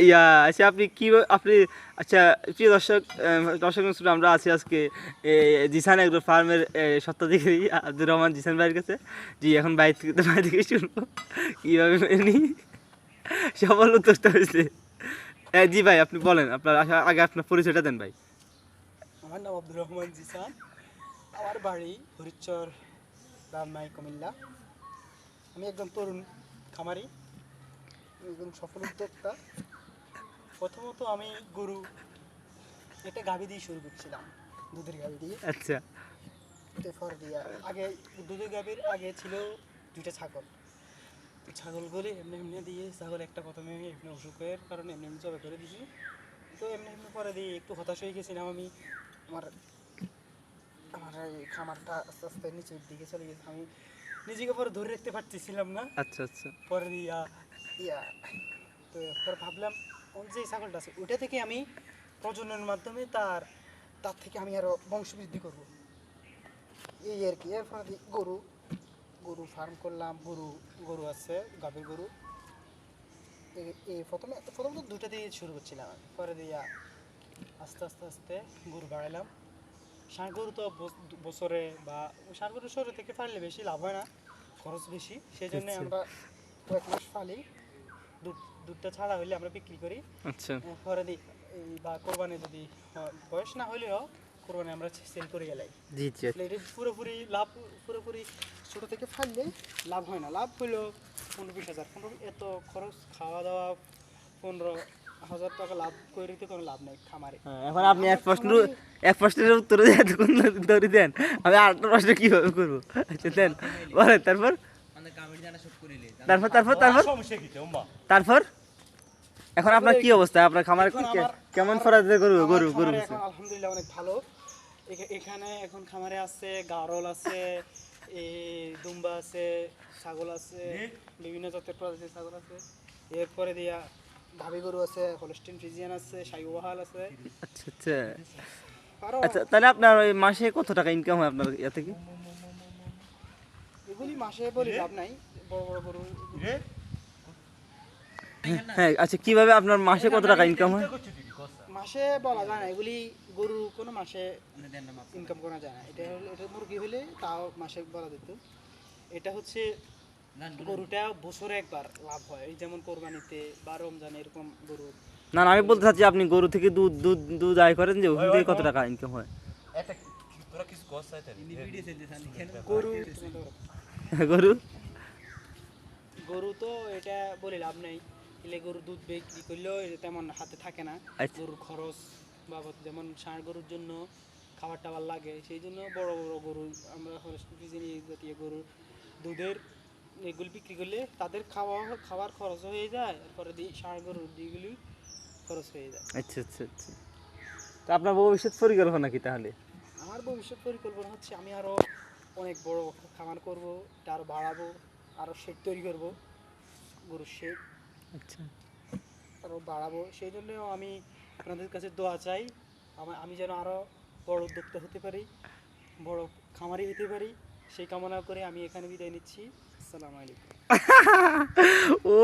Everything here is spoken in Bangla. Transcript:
ইয়া আচ্ছা আপনি কি আপনি আচ্ছা প্রিয় দর্শক দর্শক শ্রোতা, আমরা আছি আজকে জিসান এগ্রো ফার্মের সত্যাধিকারী আব্দুর রহমান জিসান ভাইয়ের কাছে। জি এখন বাইরে থেকে বাইরে থেকে শুনব। কীভাবে এমনি সফল উত্তরটা হয়েছে। এ, জি ভাই আপনি বলেন আপনার আগে- আপনার পরিচয়টা দেন ভাই। আমার নাম আব্দুর রহমান জিসান। আমার বাড়ি হরিচর রামনাই কুমিল্লা। আমি একজন তরুণ খামারি। একজন সফল উদ্যোক্তা। প্রথমত আমি গরু একটা গাভি দিয়ে শুরু করছিলাম দুধের গাভি দিয়ে। আচ্ছা। এরপর দিয়া। আগে দুধের গাভির আগে ছিল দুইটা ছাগল। তো ছাগলগুলি এমনি এমনি দিয়ে ছাগল একটা প্রথমে এমনি অসুখের কারণে এমনি এমনি জবে করে দিয়েছি তো এমনি এমনি পরে দিয়ে একটু হতাশ হয়ে গেছিলাম আমি। আমার আমার এই খামারটা আস্তে আস্তে নিচের দিকে চলে গেছে। আমি নিজেকে পরে ধরে রাখতে পারতেছিলাম না। আচ্ছা আচ্ছা। পরে দিয়া ইয়া তো পরে ভাবলাম ওই যে ছাগলটা আছে ওইটা থেকে আমি প্রজননের মাধ্যমে তার তার থেকে আমি আরও বংশবৃদ্ধি করব। এই আর কি এরপরে গরু গরু ফার্ম করলাম গরু গরু আছে গাভীর গরু। এই- প্রথমে প্রথম তো দুটো দিয়ে শুরু করছিলাম পরে দিয়া আস্তে আস্তে আস্তে গরু বাড়াইলাম। ষাঁড় গরু তো বছ- বছরে বা ষাঁড় গরু শহরে থেকে ফাললে বেশি লাভ হয় না খরচ বেশি সেই জন্য আচ্ছা। আমরা কয়েক মাস ফালি। দুধ দুধটা ছাড়া হইলে আমরা বিক্রি করি। আচ্ছা। পরে দিই বা কোরবানি যদি বয়স না হইলেও কোরবানি আমরা সেল করে গেলাই। জি জি। এটা পুরোপুরি লাভ পুরোপুরি ছোট থেকে ফাললে লাভ হয় না। লাভ হইল পনেরো বিশ হাজার। পনেরো এত খরচ খাওয়া দাওয়া পনেরো হাজার টাকা লাভ করে তো কোনো লাভ নেই খামারে। হ্যাঁ, এখন আপনি এক প্রশ্ন এক প্রশ্নের উত্তর এতক্ষণ ধরে দেন। আমি আরেকটা প্রশ্ন কীভাবে করব? আচ্ছা দেন। বলেন তারপর? তারপর তারপর তারপর? তারপর? এখন আপনার কি অবস্থা? আপনার খামার কেমন ফরাজে গরু গরু গরু আলহামদুলিল্লাহ অনেক ভালো। এখানে এখন খামারে আছে গারল আছে এই দুম্বা আছে ছাগল আছে বিভিন্ন জাতের প্রজাতির ছাগল আছে। এরপরে দিয়া ভাবি গরু আছে হলস্টিন ফ্রিজিয়ান আছে শাইওয়াহাল আছে। আচ্ছা আচ্ছা। আচ্ছা তাহলে আপনার ওই মাসে কত টাকা ইনকাম হয় আপনার ইয়া থেকে? এগুলি মাসে বলি লাভ নাই। বড় বড় গরু হ্যাঁ আচ্ছা কীভাবে আপনার মাসে কত টাকা ইনকাম হয়? মাসে বলা যায় না এগুলি গরু কোনো মাসে ইনকাম করা যায় না। এটা এটা মুরগি হলে তাও মাসে বলা যেত। এটা হচ্ছে গরুটা বছরে একবার লাভ হয়। এই যেমন কোরবানিতে বা রমজানে এরকম গরু। না না আমি বলতে চাচ্ছি আপনি গরু থেকে দুধ দুধ দুধ আয় করেন যে ওখান থেকে কত টাকা ইনকাম হয়? গরু গরু? গরু তো এটা বলে লাভ নেই। এলে গরু দুধ বিক্রি করলেও এটা তেমন হাতে থাকে না। আচ্ছা। গরুর খরচ বাবদ যেমন ষাঁড় গরুর জন্য খাবার টাবার লাগে সেই জন্য বড় বড় গরু আমরা ফিজিনি জাতীয় গরু দুধের এগুলো বিক্রি করলে তাদের খাওয়া খাবার খরচ হয়ে যায় এরপরে দিই ষাঁড় গরুর দিগুলি খরচ হয়ে যায়। আচ্ছা আচ্ছা আচ্ছা। তো আপনার ভবিষ্যৎ পরিকল্পনা কি তাহলে? আমার ভবিষ্যৎ পরিকল্পনা হচ্ছে আমি আরও অনেক বড় খামার করব এটা আরও বাড়াবো আরও শেড তৈরি করব। গরুর শেড আচ্ছা। আরও বাড়াবো। সেই জন্য আমি আপনাদের কাছে দোয়া চাই। আমার আমি যেন আরও বড় উদ্যোক্তা হতে পারি বড় খামারি হতে পারি। সেই কামনা করে আমি এখানে বিদায় নিচ্ছি। আসসালামু আলাইকুম। ও